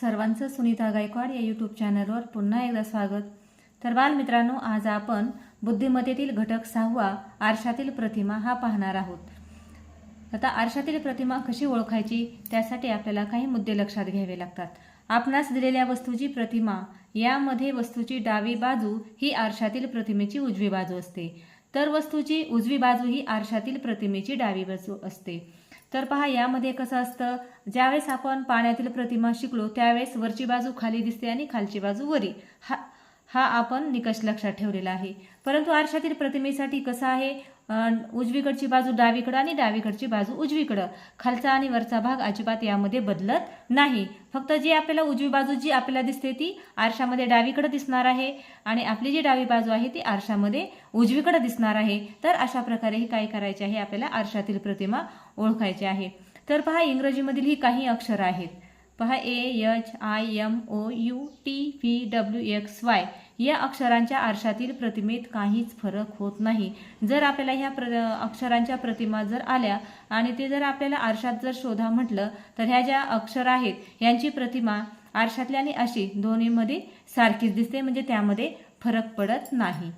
सर्वांचं सुनीता गायकवाड या यूट्यूब चॅनलवर पुन्हा एकदा स्वागत. तर बालमित्रांनो आज आपण बुद्धिमत्तेतील घटक सहावा आरशातील प्रतिमा हा पाहणार आहोत. आता आरशातील प्रतिमा कशी ओळखायची त्यासाठी आपल्याला काही मुद्दे लक्षात घ्यावे लागतात. आपणास दिलेल्या वस्तूची प्रतिमा यामध्ये वस्तूची डावी बाजू ही आरशातील प्रतिमेची उजवी बाजू असते. तर वस्तूची उजवी बाजू ही आरशातील प्रतिमेची डावी बाजू असते. तर पहा यामध्ये कसं असतं ज्यावेळेस आपण पाण्यातील प्रतिमा शिकलो त्यावेळेस वरची बाजू खाली दिसते आणि खालची बाजू वरी. हा हा आपण निकष लक्षात ठेवलेला आहे. परंतु आरशातील प्रतिमेसाठी कसं आहे? उजवीकडची बाजू डावीकडं आणि डावीकडची बाजू उजवीकडं. खालचा आणि वरचा भाग अजिबात यामध्ये बदलत नाही. फक्त जी आपल्याला उजवी बाजू जी आपल्याला दिसते ती आरशामध्ये डावीकडं दिसणार आहे आणि आपली जी डावी बाजू आहे ती आरशामध्ये उजवीकडं दिसणार आहे. तर अशा प्रकारे काय करायचे आहे? आपल्याला आरशातील प्रतिमा ओळखायचे आहे. तर पहा इंग्रजीमधील ही काही अक्षरं आहेत. पहा A H I M O U T V W X Y या अक्षरांच्या आरशातील प्रतिमेत काहीच फरक होत नाही. जर आपल्याला ह्या प्र अक्षरांच्या प्रतिमा जर आल्या आणि ते जर आपल्याला आरशात जर शोधा म्हटलं तर ह्या ज्या अक्षर आहेत यांची प्रतिमा आरशातली आणि अशी दोन्हीमध्ये सारखीच दिसते म्हणजे त्यामध्ये फरक पडत नाही.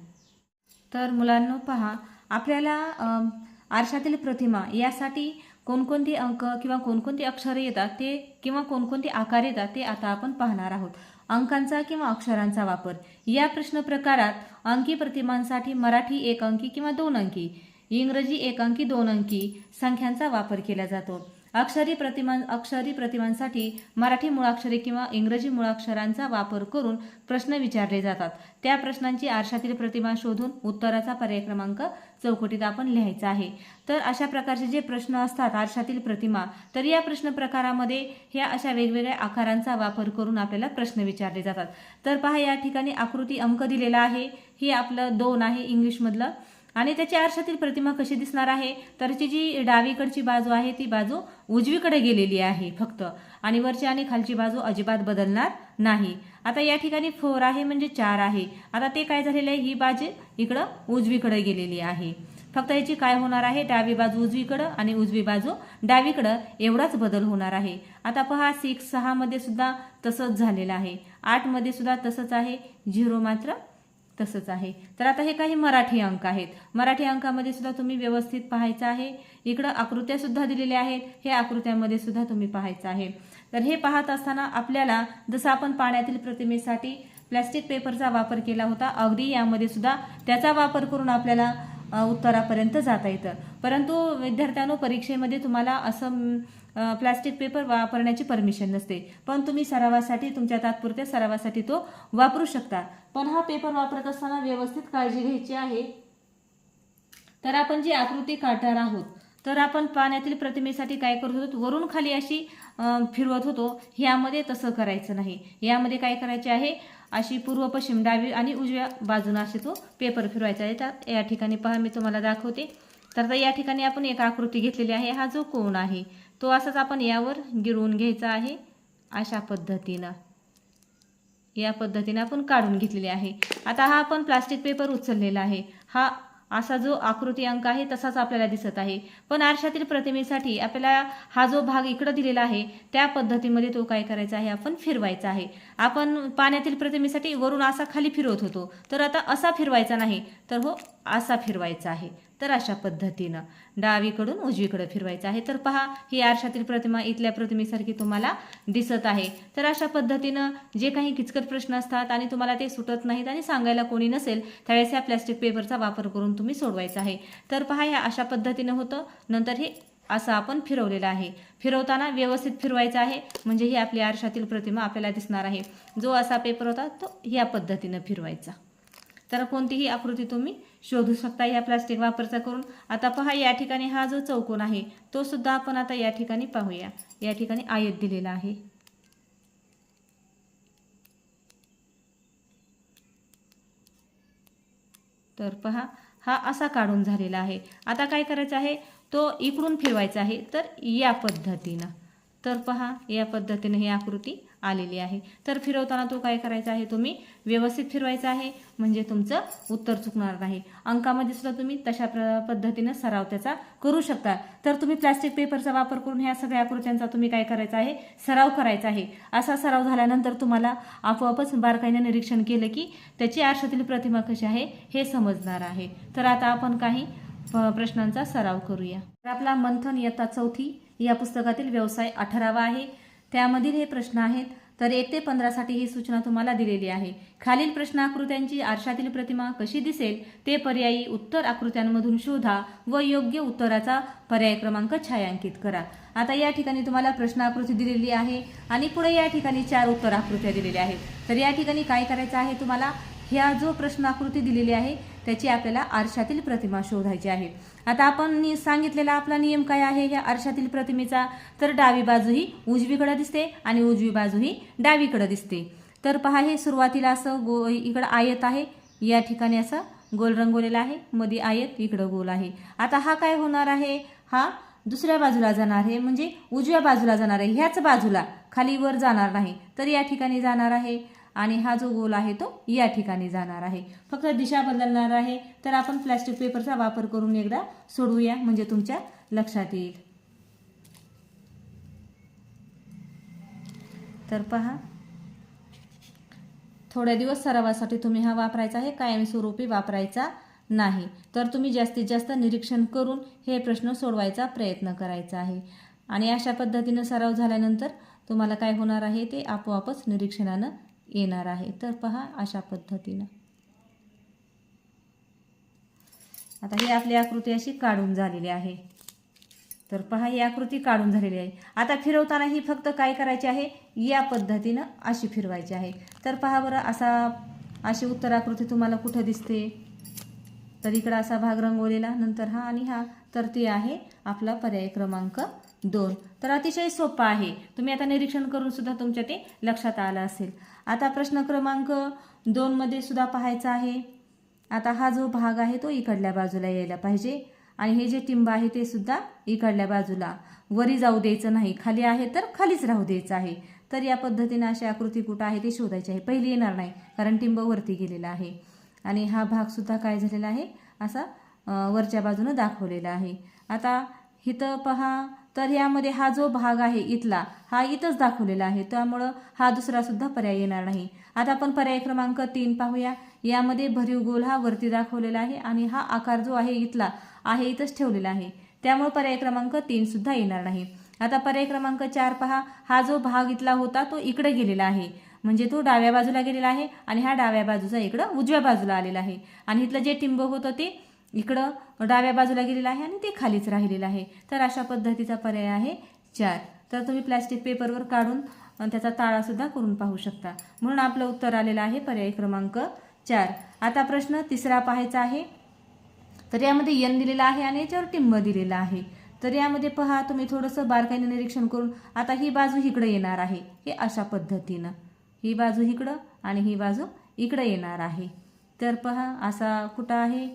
तर मुलांनो पहा आपल्याला आरशातील प्रतिमा यासाठी कोणकोणती अंक किंवा कोणकोणती अक्षरे येतात ते किंवा कोणकोणते आकार येतात ते आता आपण पाहणार आहोत. अंकांचा किंवा अक्षरांचा वापर. या प्रश्न प्रकारात अंकी प्रतिमांसाठी मराठी एक अंकी किंवा दोन अंकी इंग्रजी एक अंकी दोन अंकी संख्यांचा वापर केला जातो. अक्षरी प्रतिमा अक्षरी प्रतिमांसाठी मराठी मुळाक्षरे किंवा इंग्रजी मुळाक्षरांचा वापर करून प्रश्न विचारले जातात. त्या प्रश्नांची आरशातील प्रतिमा शोधून उत्तराचा पर्याय क्रमांक चौकटीत आपण लिहायचा आहे. तर अशा प्रकारचे जे प्रश्न असतात आरशातील प्रतिमा तर या प्रश्न प्रकारामध्ये ह्या अशा वेगवेगळ्या आकारांचा वापर करून आपल्याला प्रश्न विचारले जातात. तर पहा या ठिकाणी आकृती अंक दिलेला आहे. हे आपलं दोन आहे इंग्लिशमधलं. आणि त्याची आरशातील प्रतिमा कशी दिसणार आहे? तर ती जी डावीकडची बाजू आहे ती बाजू उजवीकडे गेलेली आहे फक्त. आणि वरची आणि खालची बाजू अजिबात बदलणार नाही. आता या ठिकाणी फोर आहे म्हणजे चार आहे. आता ते काय झालेलं आहे? ही बाजू इकडं उजवीकडे गेलेली आहे. फक्त याची काय होणार आहे? डावी बाजू उजवीकडं आणि उजवी बाजू डावीकडं. एवढाच बदल होणार आहे. आता पहा सिक्स सहामध्ये सुद्धा तसंच झालेलं आहे. आठमध्ये सुद्धा तसंच आहे. झिरो मात्र तसंच आहे. तर आता हे काही मराठी अंक आहेत. मराठी अंकामध्ये सुद्धा तुम्ही व्यवस्थित पाहायचं आहे. इकडं आकृत्या सुद्धा दिलेल्या आहेत. हे आकृत्यामध्ये सुद्धा तुम्ही पाहायचं आहे. तर हे पाहत असताना आपल्याला जसं आपण पाण्यातील प्रतिमेसाठी प्लॅस्टिक पेपरचा वापर केला होता अगदी यामध्ये सुद्धा त्याचा वापर करून आपल्याला उत्तरापर्यंत जाता येतं. परंतु विद्यार्थ्यांनो परीक्षेमध्ये तुम्हाला असं प्लास्टिक पेपर वापरण्याची परमिशन नसते. पण तुम्ही सरावासाठी तुमच्या तात्पुरत्या सरावासाठी तो वापरू शकता. पण हा पेपर वापरत असताना व्यवस्थित काळजी घ्यायची आहे. तर आपण जी आकृती काढणार आहोत तर आपण पाण्यातील प्रतिमेसाठी काय करत होतो? वरून खाली अशी फिरवत होतो. ह्यामध्ये तसं करायचं नाही. यामध्ये काय करायचे आहे? अशी पूर्व पश्चिम डावी आणि उजव्या बाजूनं असे तो पेपर फिरवायचा आहे. तर या ठिकाणी पहा मी तुम्हाला दाखवते. तर आता या ठिकाणी आपण एक आकृती घेतलेली आहे. हा जो कोण आहे तो असाच आपण यावर गिरवून घ्यायचा आहे अशा पद्धतीनं. या पद्धतीने आपण काढून घेतलेले आहे. आता हा आपण प्लास्टिक पेपर उचललेला आहे. हा असा जो आकृती अंक आहे तसाच आपल्याला दिसत आहे. पण आरशातील प्रतिमेसाठी आपल्याला हा जो भाग इकडं दिलेला आहे त्या पद्धतीमध्ये तो काय करायचा आहे आपण फिरवायचा आहे. आपण पाण्यातील प्रतिमेसाठी वरून असा खाली फिरवत होतो. तर आता असा फिरवायचा नाही तर हो असा फिरवायचा आहे. तर अशा पद्धतीनं डावीकडून उजवीकडे फिरवायचं आहे. तर पहा ही आरशातील प्रतिमा इथल्या प्रतिमेसारखी तुम्हाला दिसत आहे. तर अशा पद्धतीनं जे काही किचकट प्रश्न असतात आणि तुम्हाला ते सुटत नाहीत आणि सांगायला कोणी नसेल त्यावेळेस या प्लॅस्टिक पेपरचा वापर करून तुम्ही सोडवायचा आहे. तर पहा या अशा पद्धतीनं होतं. नंतर हे असं आपण फिरवलेलं आहे. फिरवताना व्यवस्थित फिरवायचं आहे. म्हणजे ही आपली आरशातील प्रतिमा आपल्याला दिसणार आहे. जो असा पेपर होता तो ह्या पद्धतीनं फिरवायचा. तर कोणतीही आकृती तुम्ही शोधू शकता. या प्लास्टिक वापरचा करून आता पहा या ठिकाणी हा जो चौकोन आहे तो सुद्धा आपण आता या ठिकाणी पाहूया. या ठिकाणी आयत दिलेला आहे. तर पहा हा असा काढून झालेला आहे. आता काय करायचं आहे तो इकडून फिरवायचा आहे. तर या पद्धतीनं. तर पहा या पद्धतीने ही आकृती आलेली आहे. तर फिरवताना तो काय करायचा आहे? तुम्ही व्यवस्थित फिरवायचा आहे. म्हणजे तुमचं उत्तर चुकणार नाही. अंकामध्ये सुद्धा तुम्ही तशा प्र पद्धतीनं सराव त्याचा करू शकता. तर तुम्ही प्लॅस्टिक पेपरचा वापर करून ह्या सगळ्या आकृत्यांचा तुम्ही काय करायचा आहे? सराव करायचा आहे. असा सराव झाल्यानंतर तुम्हाला आपोआपच बारकाईने निरीक्षण केलं की त्याची आरशातील प्रतिमा कशी आहे हे समजणार आहे. तर आता आपण काही प- प्रश्नांचा सराव करूया. तर आपला मंथन इयत्ता चौथी या पुस्तकातील व्यवसाय अठरावा आहे. त्यामधील हे प्रश्न आहेत. तर एक ते पंधरासाठी ही सूचना तुम्हाला दिलेली आहे. खालील प्रश्न आकृत्यांची आरशातील प्रतिमा कशी दिसेल ते पर्यायी उत्तर आकृत्यांमधून शोधा व योग्य उत्तराचा पर्याय क्रमांक छायांकित करा. आता या ठिकाणी तुम्हाला प्रश्न आकृती दिलेली आहे आणि पुढे या ठिकाणी चार उत्तर आकृत्या दिलेल्या आहेत. तर या ठिकाणी काय करायचं आहे तुम्हाला? ह्या जो प्रश्न आकृती दिलेली आहे त्याची आपल्याला आरशातील प्रतिमा शोधायची आहे. आता आपण सांगितलेला आपला नियम काय आहे? ह्या आरशातील प्रतिमेचा तर डावी बाजू ही उजवीकडे दिसते आणि उजवी बाजू ही डावीकडे दिसते. तर पहा हे सुरुवातीला असं गो इकडं आयत आहे. या ठिकाणी असं गोल रंगवलेला आहे. मध्ये आयत इकडं गोल आहे. आता हा काय होणार आहे? हा दुसऱ्या बाजूला जाणार आहे. म्हणजे उजव्या बाजूला जाणार आहे. ह्याच बाजूला खाली वर जाणार नाही. तर या ठिकाणी जाणार आहे. आणि हा जो गोल आहे तो या ठिकाणी जाणार आहे. फक्त दिशा बदलणार आहे. तर आपण प्लॅस्टिक पेपरचा वापर करून एकदा सोडवूया. म्हणजे तुमच्या लक्षात येईल. तर पहा. थोड्या दिवस सरावासाठी तुम्ही हा वापरायचा आहे. कायमस्वरूपी वापरायचा नाही. तर तुम्ही जास्तीत जास्त निरीक्षण करून हे प्रश्न सोडवायचा प्रयत्न करायचा आहे. आणि अशा पद्धतीनं सराव झाल्यानंतर तुम्हाला काय होणार आहे ते आपोआपच निरीक्षणानं येणार आहे. तर पहा अशा पद्धतीनं. आता ही आपली आकृती अशी काढून झालेली आहे. तर पहा ही आकृती काढून झालेली आहे. आता फिरवताना ही फक्त काय करायची आहे? या पद्धतीनं अशी फिरवायची आहे. तर पहा बरं असा अशी उत्तर आकृती तुम्हाला कुठं दिसते? तर इकडं असा भाग रंगवलेला नंतर हा आणि हा. तर ते आहे आपला पर्याय क्रमांक दोन. तर अतिशय सोपा आहे. तुम्ही आता निरीक्षण करून सुद्धा तुमच्या ते लक्षात आलं असेल. आता प्रश्न क्रमांक दोनमध्ये सुद्धा पाहायचा आहे. आता हा जो भाग आहे तो इकडल्या बाजूला यायला पाहिजे. आणि हे जे टिंब आहे ते सुद्धा इकडल्या बाजूला. वरी जाऊ द्यायचं नाही. खाली आहे तर खालीच राहू द्यायचं आहे. तर या पद्धतीने अशी आकृती कुठं आहे ते शोधायची आहे. पहिली येणार नाही कारण टिंब वरती गेलेला आहे. आणि हा भागसुद्धा काय झालेला आहे? असा वरच्या बाजूनं दाखवलेला आहे. आता इथं पहा तर यामध्ये हा जो भाग आहे इथला हा इथंच दाखवलेला आहे. त्यामुळं हा दुसरा सुद्धा पर्याय येणार नाही. आता आपण पर्याय क्रमांक तीन पाहूया. यामध्ये भरीव गोल हा वरती दाखवलेला आहे आणि हा आकार जो आहे इथला आहे इथंच ठेवलेला आहे. त्यामुळे पर्याय क्रमांक तीन सुद्धा येणार नाही. आता पर्याय क्रमांक चार पहा. हा जो भाग इथला होता तो इकडे गेलेला आहे. म्हणजे तो डाव्या बाजूला गेलेला आहे आणि हा डाव्या बाजूचा इकडं उजव्या बाजूला आलेला आहे. आणि इथलं जे टिंब होतं ते इकडं डाव्या बाजूला गेलेलं आहे आणि ते खालीच राहिलेलं आहे. तर अशा पद्धतीचा पर्याय आहे चार. तर तुम्ही प्लॅस्टिक पेपरवर काढून त्याचा ताळासुद्धा करून पाहू शकता. म्हणून आपलं उत्तर आलेलं आहे पर्याय क्रमांक चार. आता प्रश्न तिसरा पाहायचा आहे. तर यामध्ये यन दिलेला आहे आणि याच्यावर टिंब दिलेला आहे. तर यामध्ये पहा तुम्ही थोडंसं बारकाईने निरीक्षण करून आता ही बाजू इकडं येणार आहे. हे अशा पद्धतीनं. ही बाजू इकडं आणि ही बाजू इकडं येणार आहे. तर पहा असा कुठं आहे?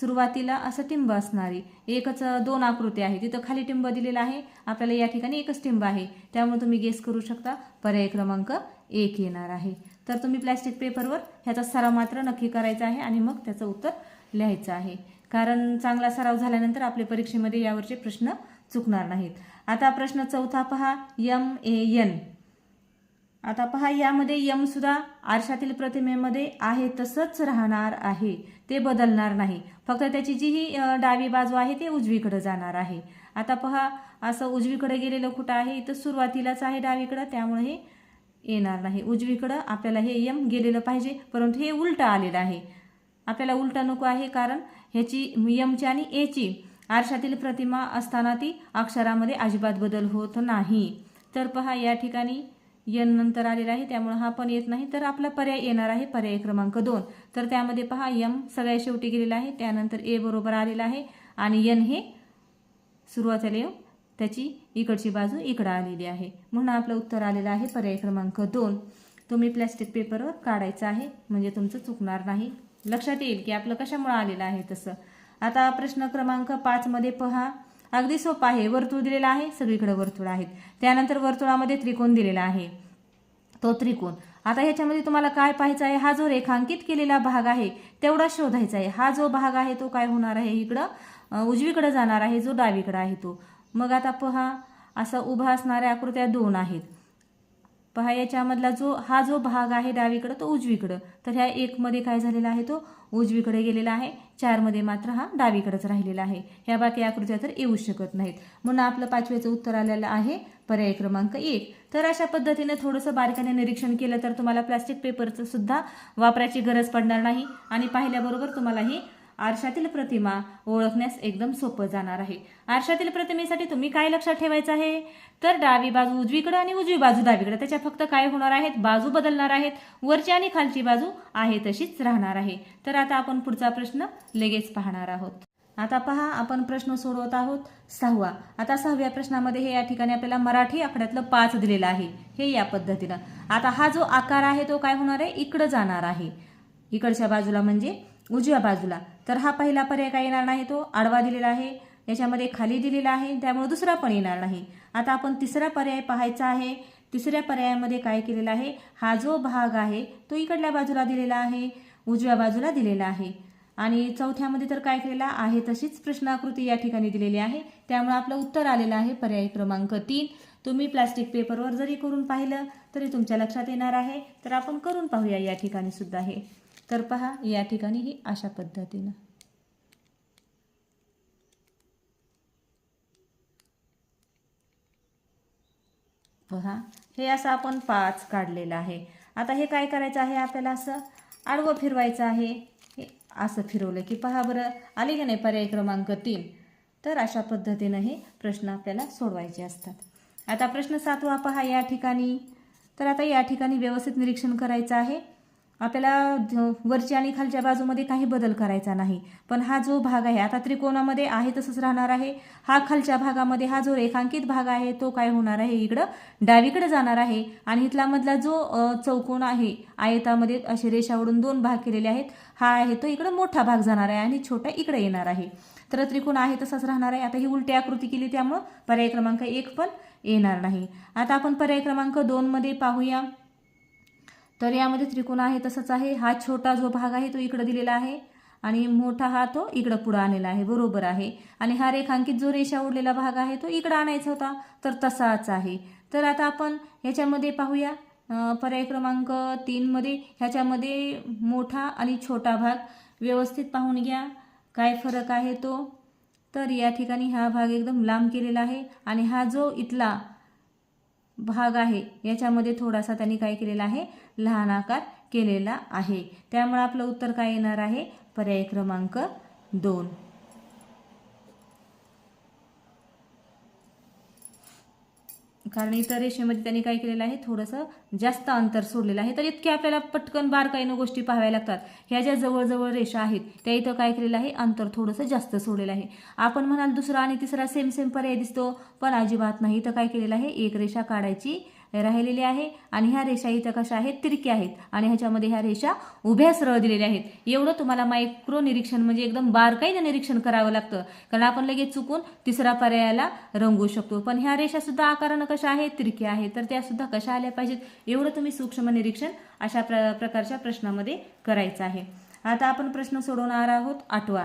सुरुवातीला असं टिंब असणारी एकच दोन आकृती आहे. तिथं खाली टिंब दिलेला आहे. आपल्याला या ठिकाणी एकच टिंब आहे. त्यामुळे तुम्ही गेस करू शकता. पर्याय क्रमांक एक येणार आहे. तर तुम्ही प्लॅस्टिक पेपरवर ह्याचा सराव मात्र नक्की करायचा आहे आणि मग त्याचं उत्तर लिहायचं आहे. कारण चांगला सराव झाल्यानंतर आपल्या परीक्षेमध्ये यावरचे प्रश्न चुकणार नाहीत. आता प्रश्न चौथा पहा यम ए एन आता पहा यामध्ये यम सुद्धा आरशातील प्रतिमेमध्ये आहे तसंच राहणार आहे. ते बदलणार नाही. फक्त त्याची जी ही डावी बाजू आहे ते उजवीकडे जाणार आहे. आता पहा असं उजवीकडे गेलेलं कुठं आहे? इथं सुरुवातीलाच आहे डावीकडं त्यामुळे हे येणार नाही. उजवीकडं आपल्याला हे यम गेलेलं पाहिजे परंतु हे उलटं आलेलं आहे. आपल्याला उलटं नको आहे कारण ह्याची यमची आणि एची आरशातील प्रतिमा असताना ती अक्षरामध्ये अजिबात बदल होत नाही. तर पहा या ठिकाणी यन नंतर आलेला आहे त्यामुळे हा पण येत नाही. तर आपला पर्याय येणार आहे पर्याय क्रमांक दोन. तर त्यामध्ये पहा यम सगळ्या शेवटी गेलेला आहे त्यानंतर ए बरोबर आलेला आहे आणि यन हे सुरुवातीला येऊ त्याची इकडची बाजू इकडं आलेली आहे. म्हणून आपलं उत्तर आलेलं आहे पर्याय क्रमांक दोन. तुम्ही प्लॅस्टिक पेपरवर काढायचं आहे म्हणजे तुमचं चुकणार नाही. लक्षात येईल की आपलं कशामुळे आलेलं आहे तसं. आता प्रश्न क्रमांक पाचमध्ये पहा. अगदी सोपं आहे. वर्तुळ दिलेलं आहे सगळीकडे वर्तुळ आहेत. त्यानंतर वर्तुळामध्ये त्रिकोण दिलेला आहे. तो त्रिकोण. आता ह्याच्यामध्ये तुम्हाला काय पाहायचं आहे? हा जो रेखांकित केलेला भाग आहे तेवढा शोधायचा आहे. हा जो भाग आहे तो काय होणार आहे इकडं? उजवीकडे जाणार आहे जो डावीकडे आहे तो. मग आता पहा असा उभा असणाऱ्या आकृत्या दोन आहेत. पहा याच्यामधला जो हा जो भाग आहे डावीकडं तो उजवीकडं. तर ह्या एकमध्ये काय झालेला आहे तो? उजवीकडे गेलेला आहे. चारमध्ये मात्र हा डावीकडंच राहिलेला आहे. ह्या बाकी आकृत्या तर येऊ शकत नाहीत. म्हणून आपलं पाचव्याचं उत्तर आलेलं आहे पर्याय क्रमांक एक. तर अशा पद्धतीने थोडंसं बारकाने निरीक्षण केलं तर तुम्हाला प्लास्टिक पेपरचं सुद्धा वापरायची गरज पडणार नाही. आणि पाहिल्याबरोबर तुम्हाला ही आरशातील प्रतिमा ओळखण्यास एकदम सोपं जाणार आहे. आरशातील प्रतिमेसाठी तुम्ही काय लक्षात ठेवायचं आहे? तर डावी बाजू उजवीकडे आणि उजवी बाजू डावीकडे. त्याच्या फक्त काय होणार आहेत? बाजू बदलणार आहेत. वरची आणि खालची बाजू आहे तशीच राहणार आहे. तर आता आपण पुढचा प्रश्न लगेच पाहणार आहोत. आता पहा आपण प्रश्न सोडवत आहोत सहावा. आता सहाव्या प्रश्नामध्ये हे या ठिकाणी आपल्याला मराठी आकड्यातलं पाच दिलेलं आहे. हे या पद्धतीनं. आता हा जो आकार आहे तो काय होणार आहे? इकडं जाणार आहे. इकडच्या बाजूला म्हणजे उजव्या बाजूला. तर हा पहिला पर्याय काय येणार नाही तो आडवा दिलेला आहे. याच्यामध्ये खाली दिलेला आहे त्यामुळे दुसरा पण येणार नाही. आता आपण तिसरा पर्याय पाहायचा आहे. तिसऱ्या पर्यायामध्ये काय केलेलं आहे? हा जो भाग आहे तो इकडल्या बाजूला दिलेला आहे उजव्या बाजूला दिलेला आहे. आणि चौथ्यामध्ये तर काय केलेला आहे तशीच प्रश्नाकृती या ठिकाणी दिलेली आहे. त्यामुळे आपलं उत्तर आलेलं आहे पर्याय क्रमांक तीन. तुम्ही प्लास्टिक पेपरवर जरी करून पाहिलं तरी तुमच्या लक्षात येणार आहे. तर आपण करून पाहूया या ठिकाणी सुद्धा हे. तर पहा या ठिकाणी ही अशा पद्धतीनं. पहा हे असं आपण पाच काढलेलं आहे. आता हे काय करायचं आहे आपल्याला असं आडवं फिरवायचं आहे? हे असं फिरवलं की पहा बरं आले की नाही पर्याय क्रमांक तीन? तर अशा पद्धतीनं हे प्रश्न आपल्याला सोडवायचे असतात. आता प्रश्न सातवा पहा या ठिकाणी. तर आता या ठिकाणी व्यवस्थित निरीक्षण करायचं आहे. आपल्याला वरच्या आणि खालच्या बाजूमध्ये काही बदल करायचा नाही. पण हा जो भाग आहे आता त्रिकोणामध्ये आहे तसंच राहणार आहे. हा खालच्या भागामध्ये हा जो रेखांकित भाग आहे तो काय होणार आहे? इकडं डावीकडे जाणार आहे. आणि इथला मधला जो चौकोन आहे आयतामध्ये असे रेषावरून दोन भाग केलेले आहेत. हा आहे तो इकडं मोठा भाग जाणार आहे आणि छोटा इकडे येणार आहे. तर त्रिकोण आहे तसाच राहणार आहे. आता ही उलटी आकृती केली त्यामुळं पर्याय क्रमांक एक पण येणार नाही. आता आपण पर्याय क्रमांक दोनमध्ये पाहूया. तर यामध्ये त्रिकोण आहे तसंच आहे. हा छोटा जो भाग आहे तो इकडं दिलेला आहे. आणि मोठा हा तो इकडं पुढं आणलेला आहे बरोबर आहे. आणि हा रेखांकित जो रेषा उडलेला भाग आहे तो इकडं आणायचा होता तर तसाच आहे. तर आता आपण ह्याच्यामध्ये पाहूया. पर्याय क्रमांक तीनमध्ये ह्याच्यामध्ये मोठा आणि छोटा भाग व्यवस्थित पाहून घ्या. काय फरक आहे तो? तर या ठिकाणी हा भाग एकदम लांब केलेला आहे आणि हा जो इथला भाग आहे याच्यामध्ये थोडासा त्यांनी काय केलेला आहे लहान आकार केलेला आहे. त्यामुळे आपलं उत्तर काय येणार आहे? पर्याय क्रमांक दोन. कारण इतर रेषेमध्ये त्यांनी काय केलेलं आहे? थोडंसं जास्त अंतर सोडलेलं आहे. तर इतके आपल्याला पटकन बारकाईनं गोष्टी पाहाव्या लागतात. ह्या ज्या जवळजवळ रेषा आहेत त्या इथं काय केलेलं आहे? अंतर थोडंसं जास्त सोडलेलं आहे. आपण म्हणाल दुसरा आणि तिसरा सेम सेम पर्याय दिसतो पण अजिबात नाही. इथं काय केलेलं आहे? एक रेषा काढायची राहिलेली आहे आणि ह्या रेषा इथं कशा आहेत? तिरक्या आहेत. आणि ह्याच्यामध्ये ह्या रेषा उभ्या सरळ दिलेल्या आहेत. एवढं तुम्हाला मायक्रो निरीक्षण म्हणजे एकदम बारकाईनं निरीक्षण करावं लागतं. कारण आपण लगेच चुकून तिसरा पर्यायाला रंगवू शकतो. पण ह्या रेषा सुद्धा आकारानं कशा आहेत? तिरक्या आहेत. तर त्या सुद्धा कशा आल्या पाहिजेत? एवढं तुम्ही सूक्ष्म निरीक्षण अशा प्र प्रकारच्या प्रश्नामध्ये करायचं आहे. आता आपण प्रश्न सोडवणार आहोत आठवा.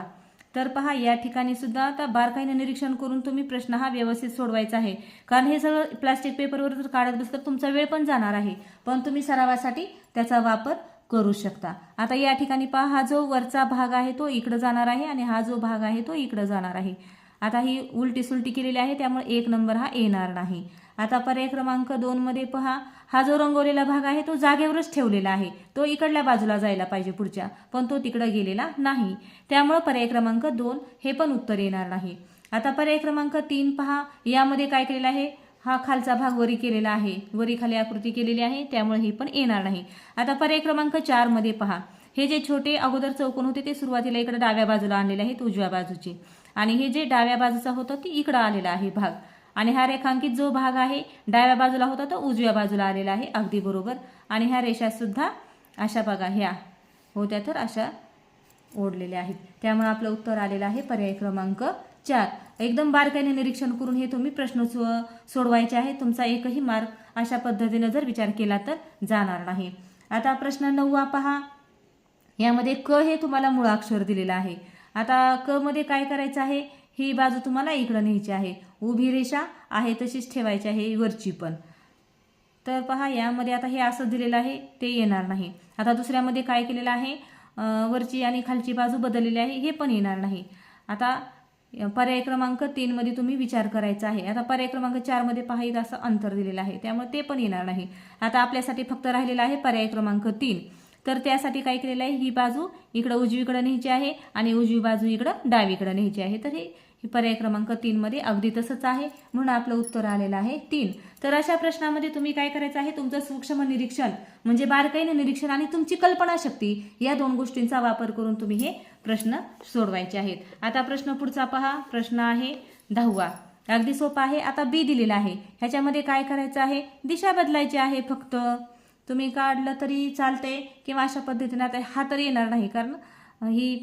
तर पहा या ठिकाणी सुद्धा आता बारकाईने निरीक्षण करून तुम्ही प्रश्न हा व्यवस्थित सोडवायचा आहे. कारण हे सगळं प्लास्टिक पेपरवर जर काढत बसलं तर तुमचा वेळ पण जाणार आहे. पण तुम्ही सरावासाठी त्याचा वापर करू शकता. आता या ठिकाणी पहा हा जो वरचा भाग आहे तो इकडं जाणार आहे आणि हा जो भाग आहे तो इकडं जाणार आहे. आता ही उलटी सुलटी केलेली आहे त्यामुळे एक नंबर हा येणार नाही. आता पर्याय क्रमांक दोन मध्ये पहा. हा जो रंगवलेला भाग आहे तो जागेवरच ठेवलेला आहे. तो इकडल्या बाजूला जायला पाहिजे पुढच्या पण तो तिकडं गेलेला नाही. त्यामुळं पर्याय क्रमांक दोन हे पण उत्तर येणार नाही. आता पर्याय क्रमांक तीन पहा. यामध्ये काय केलेलं आहे? हा खालचा भाग वरी केलेला आहे. वरी खाली आकृती केलेली आहे त्यामुळे हे पण येणार नाही. आता पर्याय क्रमांक चारमध्ये पहा. हे जे छोटे अगोदर चौकोन होते ते सुरुवातीला इकडे डाव्या बाजूला आणलेले आहेत उजव्या बाजूचे. आणि हे जे डाव्या बाजूचा होतं ते इकडं आलेला आहे भाग. आणि हा रेखांकित जो भाग आहे डाव्या बाजूला होता तो उजव्या बाजूला आलेला आहे अगदी बरोबर. आणि ह्या रेषासुद्धा अशा बघा ह्या होत्या तर अशा ओढलेल्या आहेत. त्यामुळे आपलं उत्तर आलेलं आहे पर्याय क्रमांक चार. एकदम बारकाईने निरीक्षण करून हे तुम्ही प्रश्न सो- सोडवायचे आहे तुमचा एकही मार्क अशा पद्धतीनं जर विचार केला तर जाणार नाही. आता प्रश्न नववा पहा. यामध्ये क हे तुम्हाला मुळाक्षर दिलेलं आहे. आता क मध्ये काय करायचं आहे? ही बाजू तुम्हाला इकडं न्यायची आहे. उभी रेषा आहे तशीच ठेवायची आहे वरची पण. तर पहा यामध्ये आता हे असं दिलेलं आहे ते येणार नाही. आता दुसऱ्यामध्ये काय केलेलं आहे? वरची आणि खालची बाजू बदललेली आहे हे पण येणार नाही. आता पर्याय क्रमांक तीनमध्ये तुम्ही विचार करायचा आहे. आता पर्याय क्रमांक चारमध्ये पहा इथं असं अंतर दिलेलं आहे. त्यामुळे ते पण येणार नाही. आता आपल्यासाठी फक्त राहिलेलं आहे पर्याय क्रमांक तीन. तर त्यासाठी काय केलेलं आहे? ही बाजू इकडं उजवीकडं न्यायची आहे आणि उजवी बाजू इकडं डावीकडं न्यायची आहे. तर हे पर्याय क्रमांक तीनमध्ये अगदी तसंच आहे म्हणून आपलं उत्तर आलेलं आहे तीन. तर अशा प्रश्नामध्ये तुम्ही काय करायचं आहे? तुमचं सूक्ष्म निरीक्षण म्हणजे बारकाईने निरीक्षण आणि तुमची कल्पनाशक्ती या दोन गोष्टींचा वापर करून तुम्ही हे प्रश्न सोडवायचे आहेत. आता प्रश्न पुढचा पहा. प्रश्न आहे दहावा. अगदी सोपा आहे. आता बी दिलेला आहे. ह्याच्यामध्ये काय करायचं आहे? दिशा बदलायची आहे फक्त. तुम्ही काढलं तरी चालतंय किंवा अशा पद्धतीने आता हा तर येणार नाही कारण ही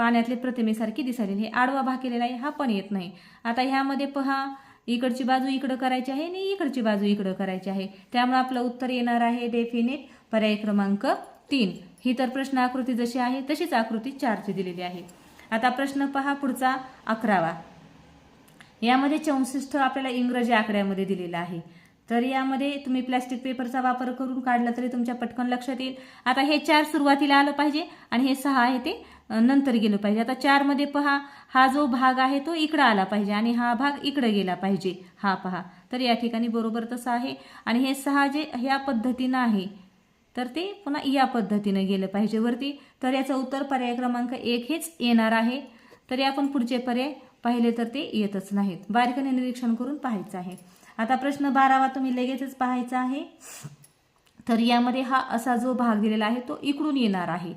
पाण्यातली प्रतिमेसारखी दिसायली हे आडवा भाग केलेला आहे हा पण येत नाही. आता ह्यामध्ये पहा इकडची बाजू इकडं करायची आहे आणि इकडची बाजू इकडं करायची आहे. त्यामुळे आपलं उत्तर येणार आहे डेफिनेट पर्याय क्रमांक तीन. ही तर प्रश्न आकृती जशी आहे तशीच आकृती चारची दिलेली आहे. आता प्रश्न पहा पुढचा अकरावा. यामध्ये चौसष्ट आपल्याला इंग्रजी आकड्यामध्ये दिलेला आहे. तर यामध्ये तुम्ही प्लॅस्टिक पेपरचा वापर करून काढला तरी तुमच्या पटकन लक्षात येईल. आता हे चार सुरुवातीला आलं पाहिजे आणि हे सहा आहे ते नंतर गेलं पाहिजे. आता चारमध्ये पहा हा जो भाग आहे तो इकडं आला पाहिजे आणि हा भाग इकडं गेला पाहिजे. हा पहा. तर या ठिकाणी बरोबर तसं आहे. आणि हे सहा जे ह्या पद्धतीनं आहे तर ते पुन्हा या पद्धतीनं गेलं पाहिजे वरती. तर याचं उत्तर पर्याय क्रमांक एक हेच येणार आहे. तरी आपण पुढचे पर्याय पाहिले तर ते येतच नाहीत. बारकाने निरीक्षण करून पाहायचं आहे. आता प्रश्न बारावा तुम्ही लगेचच पाहायचा आहे. तर यामध्ये हा असा जो भाग दिलेला आहे तो इकडून येणार आहे.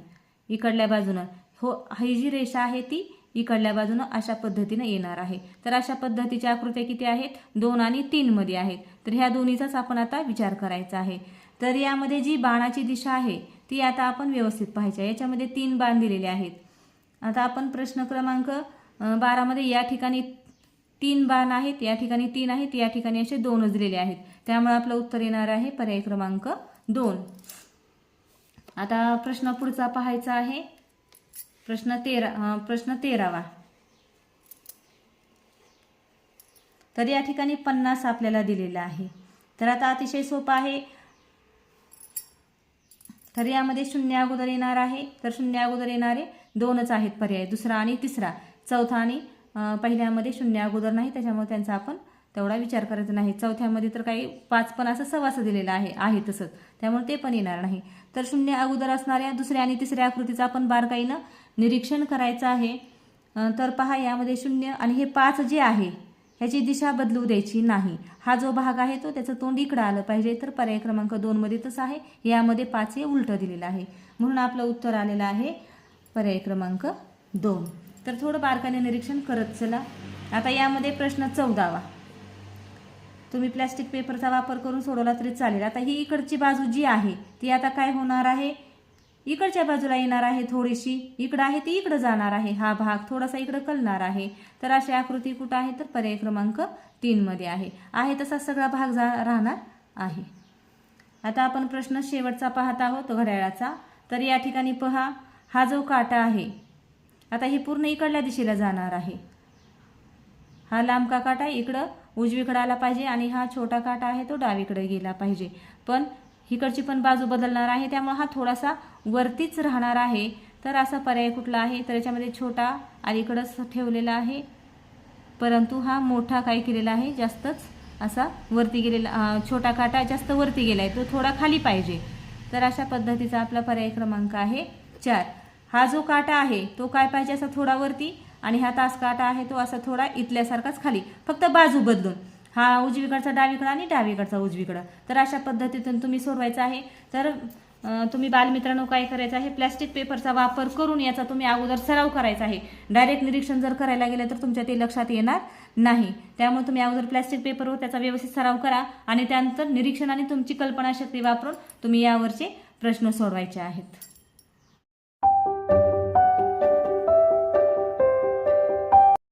इकडल्या बाजूनं. हो ही जी रेषा आहे ती इकडल्या बाजूनं अशा पद्धतीनं येणार आहे. तर अशा पद्धतीच्या आकृत्या किती आहेत? दोन आणि तीनमध्ये आहेत. तर ह्या दोन्हीचाच आपण आता विचार करायचा आहे. तर यामध्ये जी बाणाची दिशा आहे ती आता आपण व्यवस्थित पाहायची आहे याच्यामध्ये तीन बाण दिलेले आहेत. आता आपण प्रश्न क्रमांक बारामध्ये या ठिकाणी तीन बाण आहेत या ठिकाणी तीन आहेत या ठिकाणी असे दोनच दिलेले आहेत. त्यामुळे आपलं उत्तर येणार आहे पर्याय क्रमांक दोन. आता प्रश्न पुढचा पाहायचा आहे. प्रश्न तेरा प्रश्न तेरावा. तर या ठिकाणी पन्नास आपल्याला दिलेला आहे. तर आता अतिशय सोपं आहे. तर यामध्ये शून्य अगोदर येणार आहे. तर शून्य अगोदर येणारे दोनच आहेत पर्याय दुसरा आणि तिसरा. चौथा आणि पहिल्यामध्ये शून्य अगोदर नाही त्याच्यामुळे त्यांचा आपण तेवढा विचार करायचा नाही. चौथ्यामध्ये तर काही पाच पण असं सवास दिलेलं आहे आहे तसंच. त्यामुळे ते पण येणार नाही. तर शून्य अगोदर असणाऱ्या दुसऱ्या आणि तिसऱ्या आकृतीचा आपण बारकाईनं निरीक्षण करायचं आहे. तर पहा यामध्ये शून्य आणि हे पाच जे आहे ह्याची दिशा बदलू द्यायची नाही. हा जो भाग आहे तो त्याचं तोंड इकडं आलं पाहिजे. तर पर्याय क्रमांक दोनमध्ये तसं आहे. यामध्ये पाच हे उलटं दिलेलं आहे. म्हणून आपलं उत्तर आलेलं आहे पर्याय क्रमांक दोन. तर थोडं बारकाने निरीक्षण करत चला. आता यामध्ये प्रश्न चौदावा. तुम्ही प्लॅस्टिक पेपरचा वापर करून सोडवला तरी चालेल. आता ही इकडची बाजू जी आहे ती आता काय होणार आहे? इकडच्या बाजूला येणार आहे थोडीशी. इकडं आहे ती इकडं जाणार आहे. हा भाग थोडासा इकडं कलणार आहे. तर अशी आकृती कुठं आहे? तर पर्याय क्रमांक तीनमध्ये आहे. आहे तसा सगळा भाग जा राहणार आहे. आता आपण प्रश्न शेवटचा पाहत आहोत घड्याळाचा. तर या ठिकाणी पहा हा जो काटा आहे आता हे पूर्ण इकडल्या दिशेला जाणार आहे. हा लांब का काटा इकडं उजवीकडे आला पाहिजे आणि हा छोटा काटा आहे तो डावीकडे गेला पाहिजे. पण इकडची पण बाजू बदलणार आहे त्यामुळे हा थोडासा वरतीच राहणार आहे. तर असा पर्याय कुठला आहे? तर याच्यामध्ये छोटा अलीकडंच ठेवलेला आहे. परंतु हा मोठा काय केलेला आहे जास्तच असा वरती गेलेला छोटा काटा जास्त वरती गेला आहे तो थोडा खाली पाहिजे. तर अशा पद्धतीचा आपला पर्याय क्रमांक आहे चार. हा जो काटा आहे तो काय पाहिजे असा थोडा वरती आणि हा तास काटा आहे तो असा थोडा इथल्यासारखाच खाली. फक्त बाजू बदलून. हा उजवीकडचा डावीकडं आणि डावीकडचा उजवीकडं. तर अशा पद्धतीतून तुम्ही सोडवायचं आहे. तर तुम्ही बालमित्रांनो काय करायचं आहे? प्लॅस्टिक पेपरचा वापर करून याचा तुम्ही अगोदर सराव करायचा आहे. डायरेक्ट निरीक्षण जर करायला गेलं तर तुमच्या ते लक्षात येणार नाही. त्यामुळे तुम्ही अगोदर प्लॅस्टिक पेपरवर त्याचा व्यवस्थित सराव करा आणि त्यानंतर निरीक्षण आणि तुमची कल्पनाशक्ती वापरून तुम्ही यावरचे प्रश्न सोडवायचे आहेत.